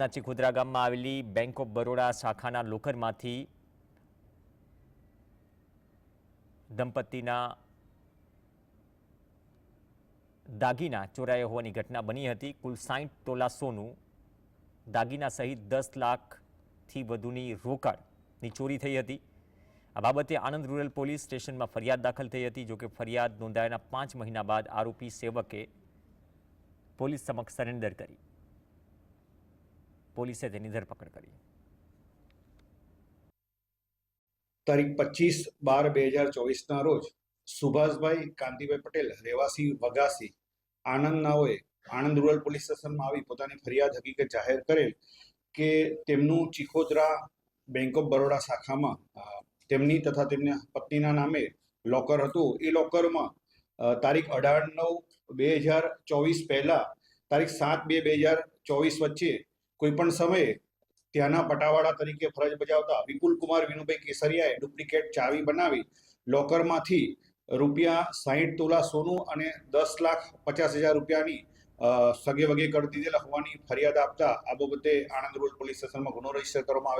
ના ચીખોદરા ગામમાં આવેલી બેંક ઓફ બરોડા શાખાના લોકરમાંથી દંપતીના દાગીના ચોરાયા હોવાની ઘટના બની હતી. કુલ સાઠ તોલા સોનું દાગીના સહિત દસ લાખથી વધુની રોકડની ચોરી થઈ હતી. આ બાબતે આણંદ રૂરલ પોલીસ સ્ટેશનમાં ફરિયાદ દાખલ થઈ હતી, જોકે ફરિયાદ નોંધાયાના પાંચ મહિના બાદ આરોપી સેવકે પોલીસ સમક્ષ સરેન્ડર કરી. પોલીસે તેની ધરપકડ કરી. તારીખ પચીસ બાર બે હજાર ચોવીસના રોજ સુભાષભાઈ કાંતિભાઈ પટેલ રહેવાસી વગાસી આનંદ નાઓએ આણંદ રૂરલ પોલીસ સ્ટેશનમાં આવી પોતાની ફરિયાદ હકીકત જાહેર કરેલ કે તેમનું ચીખોદરા બેંક ઓફ બરોડા શાખામાં તેમની તથા તેમના પત્નીના નામે લોકર હતું. એ લોકરમાં તારીખ અઢાર નવ બે હજાર ચોવીસ પહેલા, તારીખ સાત બે બે હજાર ચોવીસ વચ્ચે કોઈ પણ સમયે ત્યાંના પટાવાળા તરીકે ફરજ બજાવતા વિપુલ કુમાર વિનુભાઈ કેસરિયાએ ડુપ્લિકેટ ચાવી બનાવી લોકરમાંથી રૂપિયા સાહીઠ તોલા સોનું અને દસ લાખ પચાસ હજાર રૂપિયાની સગે વગે કરી દીધેલા હોવાની ફરિયાદ આપતા આ બાબતે આણંદ રોડ પોલીસ સ્ટેશનમાં ગુનો રજિસ્ટર કરવામાં આવ્યો.